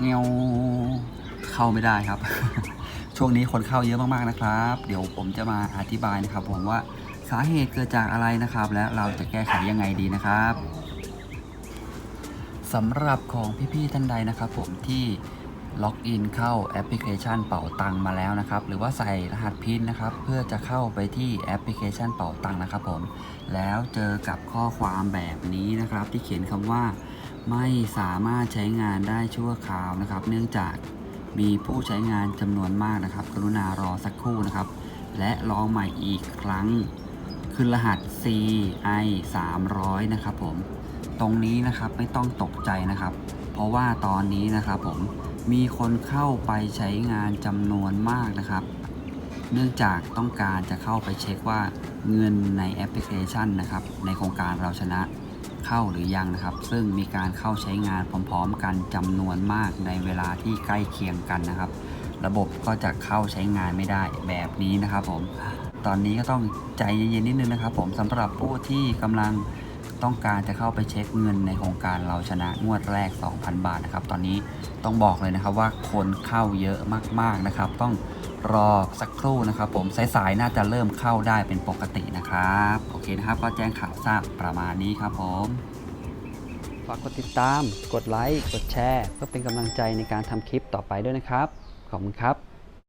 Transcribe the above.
เงวเข้าไม่ได้ครับ ช่วงนี้คนเข้าเยอะมากๆนะครับ เดี๋ยวผมจะมาอธิบายนะครับ ผมว่าสาเหตุเกิดจากอะไรนะครับ และเราจะแก้ไขยังไงดีนะครับสำหรับของพี่ๆท่านใดนะครับ ผมที่ล็อกอินเข้าแอปพลิเคชันเป่าตังมาแล้วนะครับ หรือว่าใส่รหัสพินนะครับ เพื่อจะเข้าไปที่แอปพลิเคชันเป่าตังนะครับ ผมแล้วเจอกับข้อความแบบนี้นะครับ ที่เขียนคำว่า ไม่สามารถใช้งานได้ชั่วคราวนะครับ เนื่องจากมีผู้ใช้งานจำนวนมากนะครับ กรุณารอสักครู่นะครับ และลองใหม่อีกครั้งคือรหัส CI 300นะครับผม ตรงนี้นะครับไม่ต้องตกใจนะครับ เพราะว่าตอนนี้นะครับผมมีคนเข้าไปใช้งานจำนวนมากนะครับ เนื่องจากต้องการจะเข้าไปเช็คว่าเงินในแอปพลิเคชันนะครับ ในโครงการเราชนะ เข้าหรือยังนะครับ ซึ่งมีการเข้าใช้งานพร้อมๆ กันจำนวนมากในเวลาที่ใกล้เคียงกันนะครับ ระบบก็จะเข้าใช้งานไม่ได้แบบนี้นะครับผมตอนนี้ก็ต้องใจเย็นๆนิดนึงนะครับ ผมสำหรับผู้ที่กำลังต้องการจะเข้าไปเช็คเงินในโครงการเราชนะงวดแรก 2,000 บาทนะครับ ตอนนี้ต้องบอกเลยนะครับว่าคนเข้าเยอะมากๆนะครับ ต้อง รอสักครู่นะครับ ผมสายๆน่าจะเริ่มเข้าได้เป็นปกตินะครับ โอเคนะครับ ก็แจ้งข่าวทราบประมาณนี้ครับผมฝากกดติดตาม กดไลค์ กดแชร์ เพื่อเป็นกำลังใจในการทำคลิปต่อไปด้วยนะครับ ขอบคุณครับ